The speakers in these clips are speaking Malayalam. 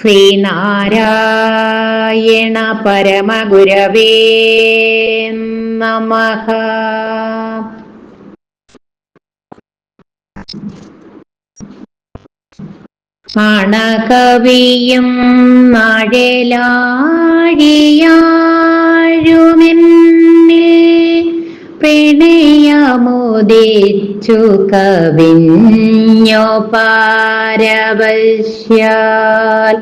ശ്രീനാരായണ പരമഗുരവേ നമ. അണകവിയും നാഴലാഴിയാഴുമെന്നിൽ പ്രണയമോദിച്ചു കവിഞ്ഞോ പാരവശ്യാൽ.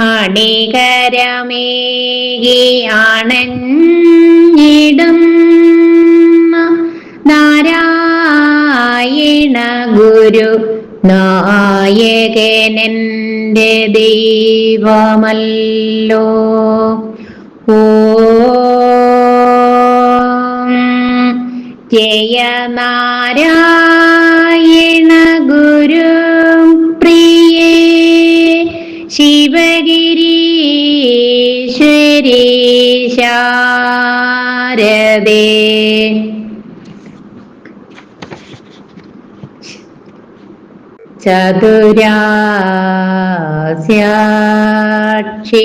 അണികരമേകി ആണഞ്ഞിടും നാരായണ ഗുരു നായകനെന്റെ ദൈവമല്ലോ. ഓ ജയ നാരായണ ഗുരു പ്രിയേ ശിവഗിരീശ്വരി ചതുരാക്ഷി ചതുരാസ്യാക്ഷി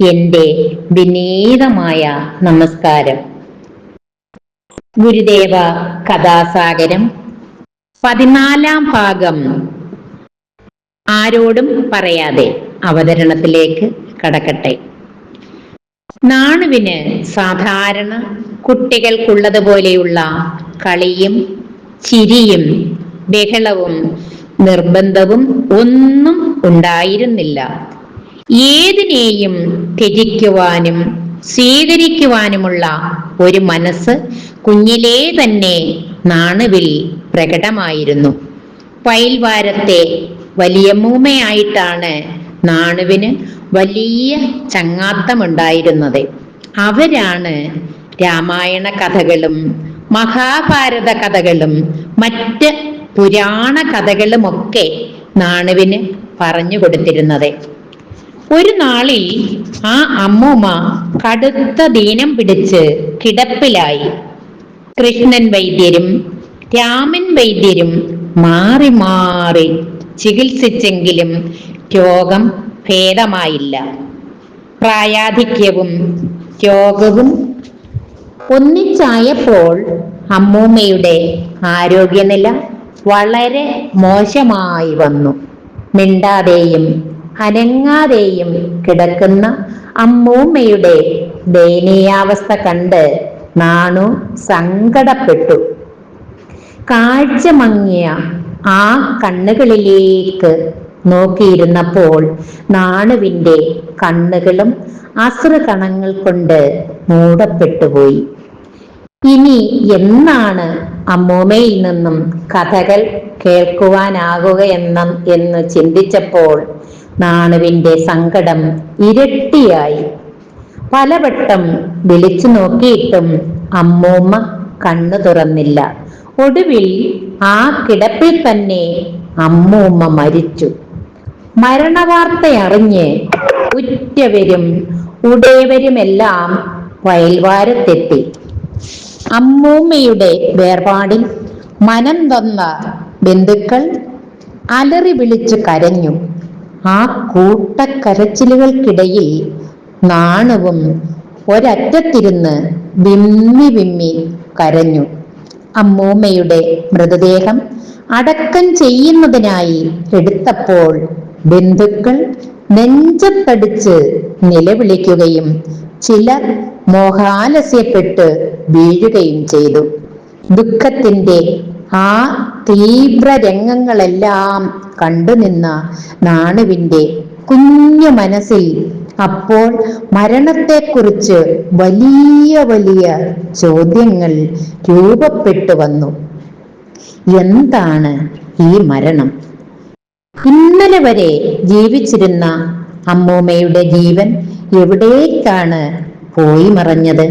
എന്റെ വിനീതമായ നമസ്കാരം. ഗുരുദേവ കഥാസാഗരം പതിനാലാം ഭാഗം. ആരോടും പറയാതെ അവതരണത്തിലേക്ക് കടക്കട്ടെ. നാണുവിന് സാധാരണ കുട്ടികൾക്കുള്ളതുപോലെയുള്ള കളിയും ചിരിയും ബഹളവും നിർബന്ധവും ഒന്നും ഉണ്ടായിരുന്നില്ല. ഏതിനെയും ത്യജിക്കുവാനും സ്വീകരിക്കുവാനുമുള്ള ഒരു മനസ്സ് കുഞ്ഞിലേ തന്നെ നാണുവിൽ പ്രകടമായിരുന്നു. പൈൽവാരത്തെ മൂമയായിട്ടാണ് നാണുവിന് വലിയ ചങ്ങാത്തമുണ്ടായിരുന്നത്. അവരാണ് രാമായണ കഥകളും മഹാഭാരത കഥകളും മറ്റ് പുരാണ കഥകളുമൊക്കെ നാണുവിന് പറഞ്ഞു കൊടുത്തിരുന്നത്. ഒരു നാളിൽ ആ അമ്മൂമ്മ കടുത്ത ദീനം പിടിച്ച് കിടപ്പിലായി. കൃഷ്ണൻ വൈദ്യരും രാമൻ വൈദ്യരും മാറി മാറി ചികിത്സിച്ചെങ്കിലും രോഗം ഭേദമായില്ല. പ്രായാധിക്യവും രോഗവും ഒന്നിച്ചായപ്പോൾ അമ്മൂമ്മയുടെ ആരോഗ്യനില വളരെ മോശമായി വന്നു. മിണ്ടാതെയും അനങ്ങാതെയും കിടക്കുന്ന അമ്മൂമ്മയുടെ ദയനീയാവസ്ഥ കണ്ട് നാണു സങ്കടപ്പെട്ടു. കാഴ്ച മങ്ങിയ ആ കണ്ണുകളിലേക്ക് നോക്കിയിരുന്നപ്പോൾ നാണുവിന്റെ കണ്ണുകളും അസുരകണങ്ങൾ കൊണ്ട് മൂടപ്പെട്ടുപോയി. ഇനി എന്നാണ് അമ്മൂമ്മയിൽ നിന്നും കഥകൾ കേൾക്കുവാനാകുക എന്നും എന്ന് ചിന്തിച്ചപ്പോൾ നാണുവിന്റെ സങ്കടം ഇരട്ടിയായി. പലവട്ടം വിളിച്ചു നോക്കിയിട്ടും അമ്മൂമ്മ കണ്ണു തുറന്നില്ല. ഒടുവിൽ ആ കിടപ്പിൽ തന്നെ അമ്മൂമ്മ മരിച്ചു. മരണവാർത്തയറിഞ്ഞ് ഉറ്റവരും ഉടയവരുമെല്ലാം വയൽവാരത്തെത്തി. അമ്മൂമ്മയുടെ വേർപാടിൽ മനം തൊന്ന ബന്ധുക്കൾ അലറി വിളിച്ചു കരഞ്ഞു. ആ കൂട്ടക്കരച്ചിലുകൾക്കിടയിൽ നാണവും ഒരറ്റത്തിരുന്ന് വിമ്മി വിമ്മി കരഞ്ഞു. അമ്മൂമ്മയുടെ മൃതദേഹം അടക്കം ചെയ്യുന്നതിനായി എടുത്തപ്പോൾ ബന്ധുക്കൾ നെഞ്ചത്തടിച്ച് നിലവിളിക്കുകയും ചില മോഹാലസ്യപ്പെട്ട് വീഴുകയും ചെയ്തു. ദുഃഖത്തിന്റെ ആ തീവ്ര രംഗങ്ങളെല്ലാം കണ്ടുനിന്ന നാണുവിന്റെ കുഞ്ഞു മനസ്സിൽ അപ്പോൾ മരണത്തെക്കുറിച്ച് വലിയ വലിയ ചോദ്യങ്ങൾ രൂപപ്പെട്ടു വന്നു. എന്താണ് ഈ മരണം? ഇന്നലെ വരെ ജീവിച്ചിരുന്ന അമ്മൂമ്മയുടെ ജീവൻ എവിടേക്കാണ് പോയി മറഞ്ഞത്?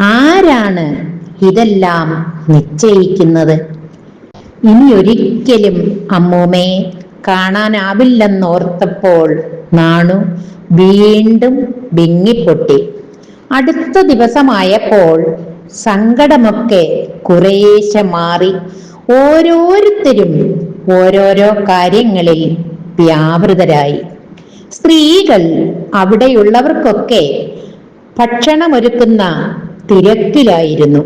ആരാണ് ഇതെല്ലാം നിശ്ചയിക്കുന്നത്? ഇനി ഒരിക്കലും അമ്മൂമ്മയെ കാണാനാവില്ലെന്നോർത്തപ്പോൾ നാണു വീണ്ടും വിങ്ങിപ്പൊട്ടി. അടുത്ത ദിവസമായപ്പോൾ സങ്കടമൊക്കെ കുറേശ്ശെ മാറി. ഓരോരുത്തരും ഓരോരോ കാര്യങ്ങളിൽ വ്യാപൃതരായി. സ്ത്രീകൾ അവിടെയുള്ളവർക്കൊക്കെ ഭക്ഷണമൊരുക്കുന്ന തിരക്കിലായിരുന്നു.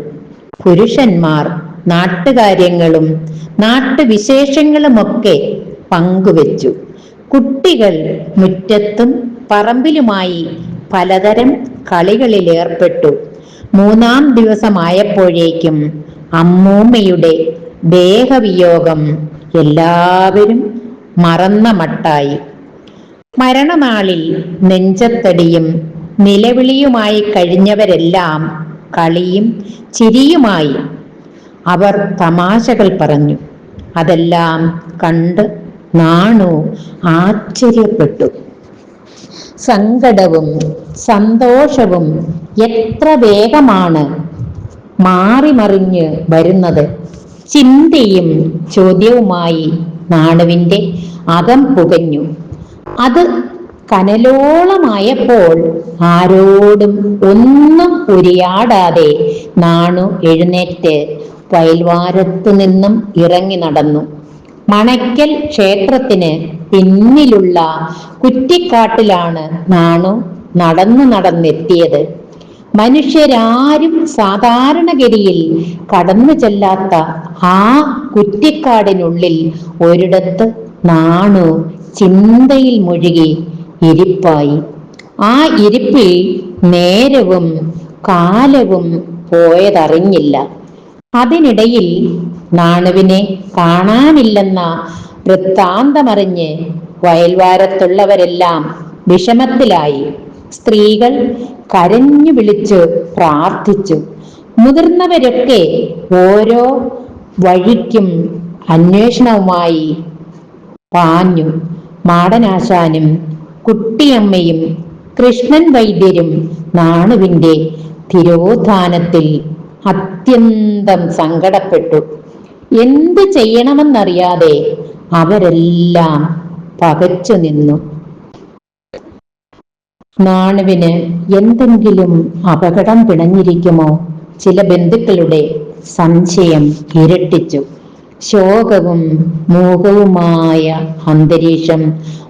പുരുഷന്മാർ നാട്ടുകാര്യങ്ങളും നാട്ടുവിശേഷങ്ങളുമൊക്കെ പങ്കുവെച്ചു. കുട്ടികൾ മുറ്റത്തും പറമ്പിലുമായി പലതരം കളികളിൽ ഏർപ്പെട്ടു മൂന്നാം ദിവസമായപ്പോഴേക്കും അമ്മൂമ്മയുടെ ദേഹവിയോഗം എല്ലാവരും മറന്ന മട്ടായി. മരണനാളിൽ നെഞ്ചത്തടിയും നിലവിളിയുമായി കഴിഞ്ഞവരെല്ലാം കളിയും ചിരിയുമായി അവർ തമാശകൾ പറഞ്ഞു. അതെല്ലാം കണ്ട് നാണു ആശ്ചര്യപ്പെട്ടു. സങ്കടവും സന്തോഷവും എത്ര വേഗമാണ് മാറിമറിഞ്ഞ് വരുന്നത്. ചിന്തയും ചോദ്യവുമായി നാണുവിന്റെ അകം പുകഞ്ഞു. അത് കനലോളമായപ്പോൾ ആരോടും ഒന്നും ഉരിയാടാതെ നാണു എഴുന്നേറ്റ് വയൽവാരത്തു നിന്നും ഇറങ്ങി നടന്നു. മണയ്ക്കൽ ക്ഷേത്രത്തിന് പിന്നിലുള്ള കുറ്റിക്കാട്ടിലാണ് നാണു നടന്നു നടന്നെത്തിയത്. മനുഷ്യരാരും സാധാരണഗതിയിൽ കടന്നു ചെല്ലാത്ത ആ കുറ്റിക്കാടിനുള്ളിൽ ഒരിടത്ത് നാണു ചിന്തയിൽ മുഴുകി ഇരിപ്പായി. ആ ഇരിപ്പിൽ നേരവും കാലവും പോയതറിഞ്ഞില്ല. അതിനിടയിൽ നാണുവിനെ കാണാനില്ലെന്ന വൃത്താന്തമറിഞ്ഞ് വയൽവാരത്തുള്ളവരെല്ലാം വിഷമത്തിലായി. സ്ത്രീകൾ കരഞ്ഞു വിളിച്ചു പ്രാർത്ഥിച്ചു. മുതിർന്നവരൊക്കെ ഓരോ വഴിക്കും അന്വേഷണവുമായി പാഞ്ഞു. മാടനാശാനും കുട്ടിയമ്മയും കൃഷ്ണൻ വൈദ്യരും നാണുവിന്റെ തിരോധാനത്തിൽ അത്യന്തം സങ്കടപ്പെട്ടു. എന്ത് ചെയ്യണമെന്നറിയാതെ അവരെല്ലാം പകച്ചു നിന്നു. നാണുവിന് എന്തെങ്കിലും അപകടം പിണഞ്ഞിരിക്കുമോ? ചില ബന്ധുക്കളുടെ സംശയം ഇരട്ടിച്ചു. ശോകവും മൂകവുമായ അന്തരീക്ഷം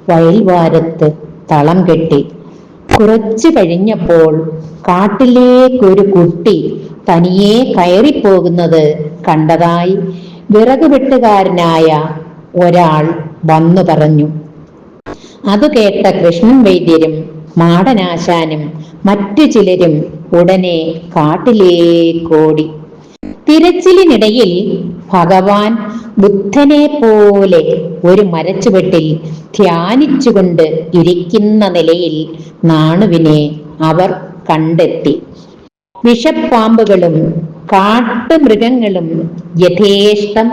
വയൽവാരത്ത് തളം കെട്ടി. കുറച്ചു കഴിഞ്ഞപ്പോൾ കാട്ടിലേക്കൊരു കുട്ടി തനിയെ കയറിപ്പോകുന്നത് കണ്ടതായി വിറക് വെട്ടുകാരനായ ഒരാൾ വന്നു പറഞ്ഞു. അത് കേട്ട കൃഷ്ണൻ വൈദ്യരും മാടനാശാനും മറ്റു ചിലരും ഉടനെ കാട്ടിലേക്കോടി. തിരച്ചിലിനിടയിൽ ഭഗവാൻ ബുദ്ധനെ പോലെ ഒരു മരച്ചുവെട്ടിൽ ധ്യാനിച്ചുകൊണ്ട് ഇരിക്കുന്ന നിലയിൽ നാണുവിനെ അവർ കണ്ടെത്തി. വിഷപ്പാമ്പുകളും കാട്ടുമൃഗങ്ങളും യഥേഷ്ടം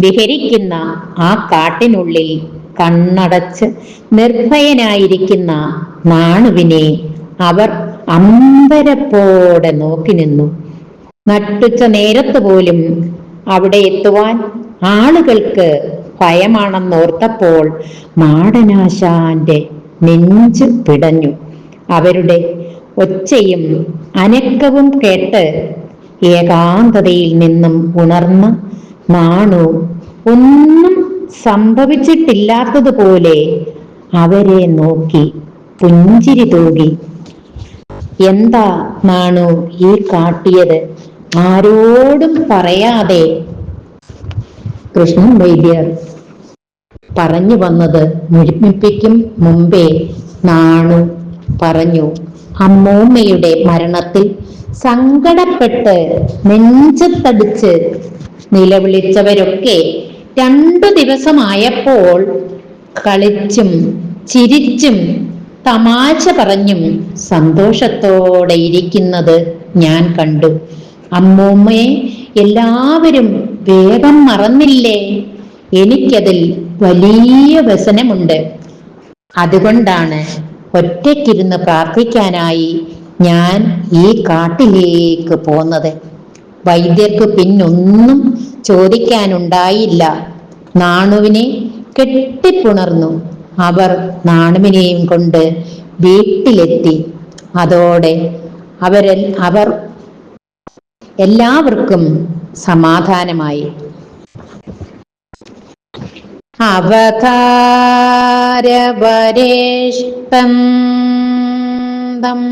വിഹരിക്കുന്ന ആ കാട്ടിനുള്ളിൽ കണ്ണടച്ച് നിർഭയനായിരിക്കുന്ന നാണുവിനെ അവർ അമ്പരപ്പോടെ നോക്കി നിന്നു. നട്ടുച്ച നേരത്ത് പോലും അവിടെ എത്തുവാൻ ആളുകൾക്ക് ഭയമാണെന്നോർത്തപ്പോൾ മാടനാശാന്റെ നെഞ്ച് പിടഞ്ഞു. അവരുടെ ഒച്ചയും അനക്കവും കേട്ട് ഏകാന്തതയിൽ നിന്നും ഉണർന്ന നാണു ഒന്നും സംഭവിച്ചിട്ടില്ലാത്തതുപോലെ അവരെ നോക്കി പുഞ്ചിരി തൂകി. എന്താ നാണു ഈ കാട്ടിയത്? ആരോടും പറയാതെ. കൃഷ്ണൻ വൈദ്യർ പറഞ്ഞു വന്നത് മുഴുമിപ്പിക്കും മുമ്പേ നാണു പറഞ്ഞു. അമ്മൂമ്മയുടെ മരണത്തിൽ സങ്കടപ്പെട്ട് നെഞ്ചത്തടിച്ച് നിലവിളിച്ചവരൊക്കെ രണ്ടു ദിവസമായപ്പോൾ കളിച്ചും ചിരിച്ചും തമാശ പറഞ്ഞും സന്തോഷത്തോടെ ഇരിക്കുന്നത് ഞാൻ കണ്ടു. അമ്മൂമ്മയെ എല്ലാവരും വേഗം മറന്നില്ലേ? എനിക്കതിൽ വലിയ വ്യസനമുണ്ട്. അതുകൊണ്ടാണ് ഒറ്റയ്ക്കിരുന്ന് പ്രാർത്ഥിക്കാനായി ഞാൻ ഈ കാട്ടിലേക്ക് പോന്നത്. വൈദ്യർക്ക് പിന്നൊന്നും ചോദിക്കാനുണ്ടായില്ല. നാണുവിനെ കെട്ടിപ്പുണർന്നു. അവർ നാണുവിനെയും കൊണ്ട് വീട്ടിലെത്തി. അതോടെ അവരെ അവർ എല്ലാവർക്കും സമാധാനമായി. അവതാരവരേഷ്ടം തം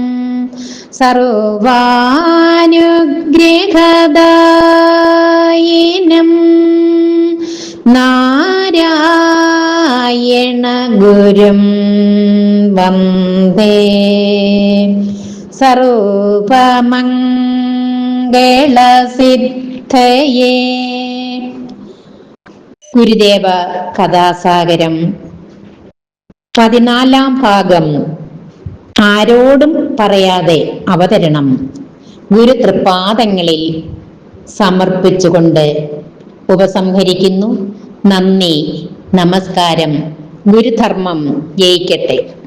സർവാനുഗ്രഹദായിനം നാരായണ ഗുരും വന്ദേ. സർവമംഗളസിദ്ധയേ. ഗുരുദേവ കഥാസാഗരം. പതിനാലാം ഭാഗം. ആരോടും പറയാതെ അവതരണം. ഗുരു തൃപ്പാദങ്ങളിൽ സമർപ്പിച്ചുകൊണ്ട് ഉപസംഹരിക്കുന്നു. നന്ദി നമസ്കാരം. ഗുരുധർമ്മം ജയിക്കട്ടെ.